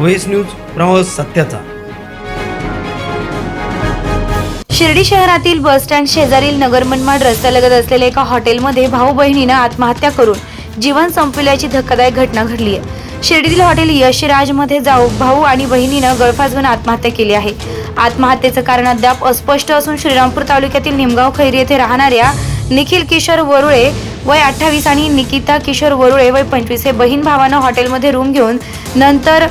व्हेस news प्रवास सत्याचा. शिर्डी शहरातील बस स्टँड शेजारील नगर मनमाड रस्त्यालगत असलेल्या एका हॉटेलमध्ये भाऊ बहिणीनं आत्महत्या करून जीवन संपविल्याची धक्कादायक घटना घडली आहे. शिर्डीतील हॉटेल यशराजमध्ये जाऊ भाऊ आणि बहिणीनं गळफास आत्महत्या केली आहे. आत्महत्येचं कारण अद्याप अस्पष्ट असून श्रीरामपूर तालुक्यातील निमगाव खैरी येथे राहणाऱ्या निखिल किशोर वरुळे वय अठ्ठावीस आणि निकिता किशोर वरुळे वय पंचवीस हे बहीण भावानं हॉटेलमध्ये रूम घेऊन नंतर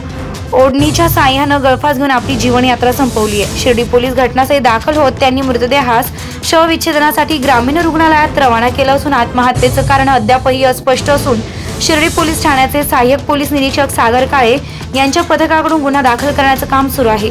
ओढणीच्या साह्यानं गळफास घेऊन आपली जीवनयात्रा संपवली आहे शिर्डी पोलीस घटनास्थळी दाखल होत त्यांनी मृतदेहास शवविच्छेदनासाठी ग्रामीण रुग्णालयात रवाना केलं असून आत्महत्येचं कारण अद्यापही अस्पष्ट असून शिर्डी पोलीस ठाण्याचे सहाय्यक पोलीस निरीक्षक सागर काळे यांच्या पथकाकडून गुन्हा दाखल करण्याचं काम सुरू आहे.